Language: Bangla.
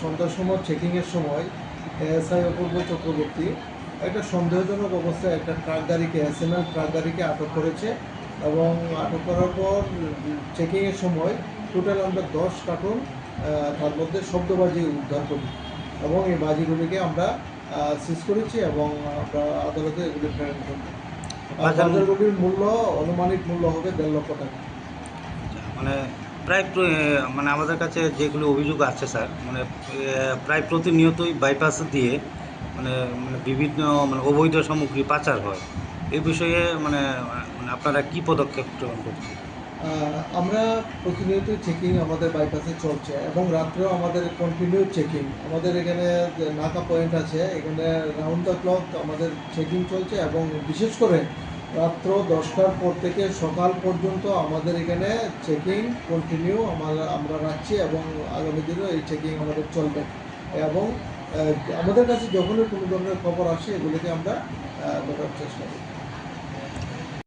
সন্ধ্যার সময় চেকিংয়ের সময় এএসআই অপূর্ব চক্রবর্তী একটা সন্দেহজনক অবস্থায় একটা ট্রাক গাড়িকে এসএমএল ট্রাক গাড়িকে আটক করেছে এবং আটক করার পর চেকিংয়ের সময় টোটাল আমরা দশ কার্টুন তার মধ্যে শব্দবাজি উদ্ধার করি এবং এই বাজিগুলিকে আমরা সিজ করেছি এবং আমরা আদালতে এগুলি প্রেরণ করি আর বাজার- বাজারগুলির মূল্য অনুমানিক মূল্য হবে দেড় লক্ষ টাকা। মানে প্রায় মানে আমাদের কাছে যেগুলো অভিযোগ আছে স্যার মানে প্রায় প্রতিনিয়তই বাইপাস দিয়ে মানে মানে বিভিন্ন মানে অবৈধ সামগ্রী পাচার হয়। এই বিষয়ে মানে মানে আপনারা কি পদক্ষেপ গ্রহণ করছেন? আমরা প্রতিনিয়ত চেকিং আমাদের বাইপাসে চলছে এবং রাত্রেও আমাদের কন্টিনিউ চেকিং আমাদের এখানে নাকা পয়েন্ট আছে, এখানে রাউন্ড দ্য ক্লক আমাদের চেকিং চলছে এবং বিশেষ করে রাত্র দশটার পর থেকে সকাল পর্যন্ত আমাদের এখানে চেকিং কন্টিনিউ আমরা আমরা রাখছি এবং আগামী দিনেও এই চেকিং আমাদের চলবে। এবং আমাদের কাছে যখনই কোনো ধরনের খবর আসে এগুলোকে আমরা দেখার চেষ্টা করি।